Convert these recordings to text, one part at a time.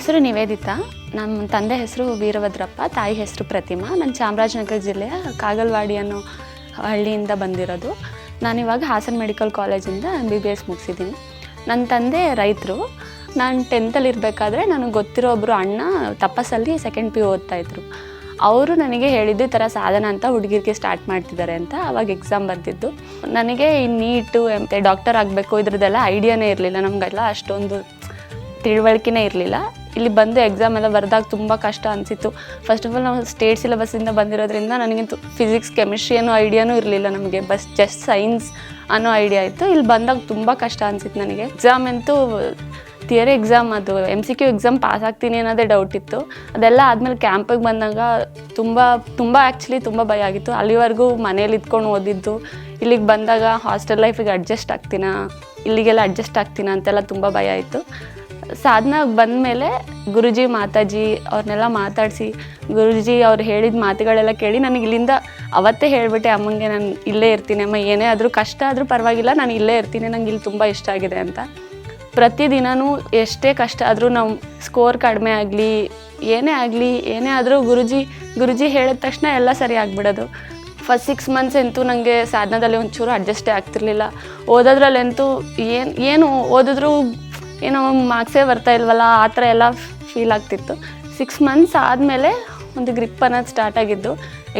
ಹೆಸರು ನಿವೇದಿತಾ. ನಮ್ಮ ತಂದೆ ಹೆಸರು ವೀರಭದ್ರಪ್ಪ, ತಾಯಿ ಹೆಸರು ಪ್ರತಿಮಾ. ನಾನು ಚಾಮರಾಜನಗರ ಜಿಲ್ಲೆಯ ಕಾಗಲ್ವಾಡಿ ಅನ್ನೋ ಹಳ್ಳಿಯಿಂದ ಬಂದಿರೋದು. ನಾನಿವಾಗ ಹಾಸನ ಮೆಡಿಕಲ್ ಕಾಲೇಜಿಂದ ಎಂ ಬಿ ಬಿ ಎಸ್ ಮುಗಿಸಿದ್ದೀನಿ. ನನ್ನ ತಂದೆ ರೈತರು. ನಾನು ಟೆಂತಲ್ಲಿ ಇರಬೇಕಾದ್ರೆ ನನಗೆ ಗೊತ್ತಿರೋ ಒಬ್ಬರು ಅಣ್ಣ ತಪಸ್ಸಲ್ಲಿ ಸೆಕೆಂಡ್ ಪಿ ಓದ್ತಾಯಿದ್ರು ಅವರು ನನಗೆ ಹೇಳಿದ್ದು ಈ ಥರ ಸಾಧನ ಅಂತ ಹುಡುಗಿರಿಗೆ ಸ್ಟಾರ್ಟ್ ಮಾಡ್ತಿದ್ದಾರೆ ಅಂತ ಅವಾಗ ಎಕ್ಸಾಮ್ ಬರ್ತಿದ್ದು ನನಗೆ ಈ ನೀಟು ಮತ್ತು ಡಾಕ್ಟರ್ ಆಗಬೇಕು ಇದ್ರದ್ದೆಲ್ಲ ಐಡಿಯಾನೇ ಇರಲಿಲ್ಲ. ನಮಗೆಲ್ಲ ಅಷ್ಟೊಂದು ತಿಳುವಳಿಕೆನೇ ಇರಲಿಲ್ಲ. ಇಲ್ಲಿ ಬಂದು ಎಕ್ಸಾಮ್ ಎಲ್ಲ ಬರೆದಾಗ ತುಂಬ ಕಷ್ಟ ಅನಿಸಿತ್ತು. ಫಸ್ಟ್ ಆಫ್ ಆಲ್ ನಾವು ಸ್ಟೇಟ್ ಸಿಲೆಬಸ್ಸಿಂದ ಬಂದಿರೋದ್ರಿಂದ ನನಗೆ ಫಿಸಿಕ್ಸ್ ಕೆಮಿಸ್ಟ್ರಿ ಅನ್ನೋ ಐಡಿಯಾನೂ ಇರಲಿಲ್ಲ ನಮಗೆ. ಬಸ್ ಜಸ್ಟ್ ಸೈನ್ಸ್ ಅನ್ನೋ ಐಡಿಯಾ ಇತ್ತು. ಇಲ್ಲಿ ಬಂದಾಗ ತುಂಬ ಕಷ್ಟ ಅನಿಸಿತ್ತು ನನಗೆ. ಎಕ್ಸಾಮ್ ಅಂತೂ ಥಿಯರಿ ಎಕ್ಸಾಮ್ ಅದು. M C Q exam pass ಆಗ್ತೀನಿ ಅನ್ನೋದೇ ಡೌಟ್ ಇತ್ತು. ಅದೆಲ್ಲ ಆದಮೇಲೆ ಕ್ಯಾಂಪಿಗೆ ಬಂದಾಗ ತುಂಬ ತುಂಬ ಆ್ಯಕ್ಚುಲಿ ತುಂಬ ಭಯ ಆಗಿತ್ತು. ಅಲ್ಲಿವರೆಗೂ ಮನೇಲಿ ಇದ್ಕೊಂಡು ಓದಿದ್ದು. ಇಲ್ಲಿಗೆ ಬಂದಾಗ ಹಾಸ್ಟೆಲ್ ಲೈಫಿಗೆ ಅಡ್ಜಸ್ಟ್ ಆಗ್ತೀನಾ? ಇಲ್ಲಿಗೆಲ್ಲ ಅಡ್ಜಸ್ಟ್ ಆಗ್ತೀನಾ ಅಂತೆಲ್ಲ ತುಂಬ ಭಯ ಇತ್ತು. ಸಾಧನಾಗ ಬಂದಮೇಲೆ ಗುರುಜಿ, ಮಾತಾಜಿ ಅವ್ರನ್ನೆಲ್ಲ ಮಾತಾಡಿಸಿ, ಗುರುಜಿ ಅವ್ರು ಹೇಳಿದ ಮಾತುಗಳೆಲ್ಲ ಕೇಳಿ ನನಗೆ ಇಲ್ಲಿಂದ ಅವತ್ತೇ ಹೇಳಿಬಿಟ್ಟೆ, ಅಮ್ಮಂಗೆ ನಾನು ಇಲ್ಲೇ ಇರ್ತೀನಿ ಅಮ್ಮ, ಏನೇ ಆದರೂ ಕಷ್ಟ ಆದರೂ ಪರವಾಗಿಲ್ಲ, ನಾನು ಇಲ್ಲೇ ಇರ್ತೀನಿ, ನಂಗೆ ಇಲ್ಲಿ ತುಂಬ ಇಷ್ಟ ಆಗಿದೆ ಅಂತ. ಪ್ರತಿದಿನವೂ ಎಷ್ಟೇ ಕಷ್ಟ ಆದರೂ ನಾವು ಸ್ಕೋರ್ ಕಡಿಮೆ ಆಗಲಿ, ಏನೇ ಆಗಲಿ, ಏನೇ ಆದರೂ ಗುರುಜಿ ಗುರುಜಿ ಹೇಳಿದ ತಕ್ಷಣ ಎಲ್ಲ ಸರಿ ಆಗಿಬಿಡೋದು. ಫಸ್ಟ್ ಸಿಕ್ಸ್ ಮಂತ್ಸ್ ಅಂತೂ ನನಗೆ ಸಾಧನದಲ್ಲಿ ಒಂಚೂರು ಅಡ್ಜಸ್ಟೇ ಆಗ್ತಿರ್ಲಿಲ್ಲ. ಓದೋದ್ರಲ್ಲಂತೂ ಏನು ಏನು ಓದಿದ್ರು ಏನೋ ಮಾರ್ಕ್ಸೇ ಬರ್ತಾ ಇಲ್ವಲ್ಲ, ಆ ಥರ ಎಲ್ಲ ಫೀಲ್ ಆಗ್ತಿತ್ತು. ಸಿಕ್ಸ್ ಮಂತ್ಸ್ ಆದಮೇಲೆ ಒಂದು ಗ್ರಿಪ್ ಅನ್ನೋದು ಸ್ಟಾರ್ಟ್ ಆಗಿದ್ದು.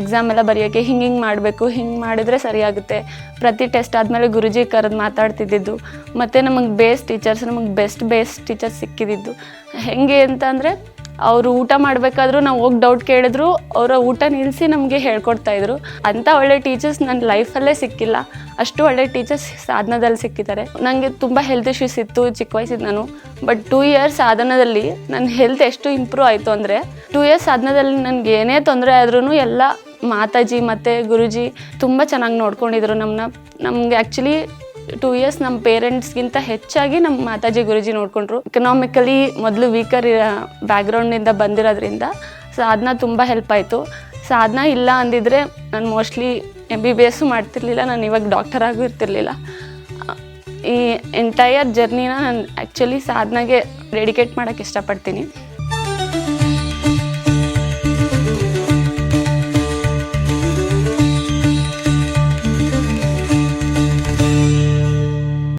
ಎಕ್ಸಾಮ್ ಎಲ್ಲ ಬರೆಯೋಕ್ಕೆ ಹಿಂಗೆ ಹಿಂಗೆ ಮಾಡಬೇಕು, ಹಿಂಗೆ ಮಾಡಿದರೆ ಸರಿಯಾಗುತ್ತೆ ಪ್ರತಿ ಟೆಸ್ಟ್ ಆದಮೇಲೆ ಗುರುಜಿ ಕರೆದು ಮಾತಾಡ್ತಿದ್ದಿದ್ದು. ಮತ್ತು ನಮಗೆ ಬೇಸ್ ಟೀಚರ್ಸ್ ನಮಗೆ ಬೆಸ್ಟ್ ಬೇಸ್ಟ್ ಟೀಚರ್ಸ್ ಸಿಕ್ಕಿದ್ದು ಹೆಂಗೆ ಅಂತಂದರೆ ಅವರು ಊಟ ಮಾಡಬೇಕಾದ್ರೂ ನಾವು ಹೋಗಿ ಡೌಟ್ ಕೇಳಿದ್ರು, ಅವರ ಊಟ ನಿಲ್ಲಿಸಿ ನಮಗೆ ಹೇಳ್ಕೊಡ್ತಾಯಿದ್ರು ಅಂಥ ಒಳ್ಳೆ ಟೀಚರ್ಸ್ ನನ್ನ ಲೈಫಲ್ಲೇ ಸಿಕ್ಕಿಲ್ಲ. ಅಷ್ಟು ಒಳ್ಳೆ ಟೀಚರ್ಸ್ ಸಾಧನದಲ್ಲಿ ಸಿಕ್ಕಿದ್ದಾರೆ. ನನಗೆ ತುಂಬ ಹೆಲ್ತ್ ಇಶ್ಯೂಸ್ ಇತ್ತು ಚಿಕ್ಕ ವಯಸ್ಸಿದ್ದು ನಾನು ಬಟ್ ಟೂ ಇಯರ್ಸ್ ಸಾಧನದಲ್ಲಿ ನನ್ನ ಹೆಲ್ತ್ ಎಷ್ಟು ಇಂಪ್ರೂವ್ ಆಯಿತು ಅಂದರೆ ಟೂ ಇಯರ್ಸ್ ಸಾಧನದಲ್ಲಿ ನನಗೆ ಏನೇ ತೊಂದರೆ ಆದ್ರೂ ಎಲ್ಲ ಮಾತಾಜಿ ಮತ್ತು ಗುರುಜಿ ತುಂಬ ಚೆನ್ನಾಗಿ ನೋಡ್ಕೊಂಡಿದ್ರು ನಮ್ಮನ್ನ ನಮಗೆ ಆ್ಯಕ್ಚುಲಿ ಟೂ ಇಯರ್ಸ್ ನಮ್ಮ ಪೇರೆಂಟ್ಸ್ಗಿಂತ ಹೆಚ್ಚಾಗಿ ನಮ್ಮ ಮಾತಾಜಿ ಗುರುಜಿ ನೋಡಿಕೊಂಡ್ರು. ಎಕನಾಮಿಕಲಿ ಮೊದಲು ವೀಕರ್ ಬ್ಯಾಕ್ಗ್ರೌಂಡಿಂದ ಬಂದಿರೋದ್ರಿಂದ ಸಾಧನ ತುಂಬ ಹೆಲ್ಪ್ ಆಯಿತು. ಸಾಧನ ಇಲ್ಲ ಅಂದಿದ್ರೆ ನಾನು mostly M B B S ಮಾಡ್ತಿರ್ಲಿಲ್ಲ, ನಾನು ಇವಾಗ ಡಾಕ್ಟರ್ ಆಗೂ ಇರ್ತಿರ್ಲಿಲ್ಲ. ಈ ಎಂಟೈಯರ್ ಜರ್ನಿನ ನಾನು ಆ್ಯಕ್ಚುಲಿ ಸಾಧನಾಗೆ ಡೆಡಿಕೇಟ್ ಮಾಡೋಕ್ಕೆ ಇಷ್ಟಪಡ್ತೀನಿ.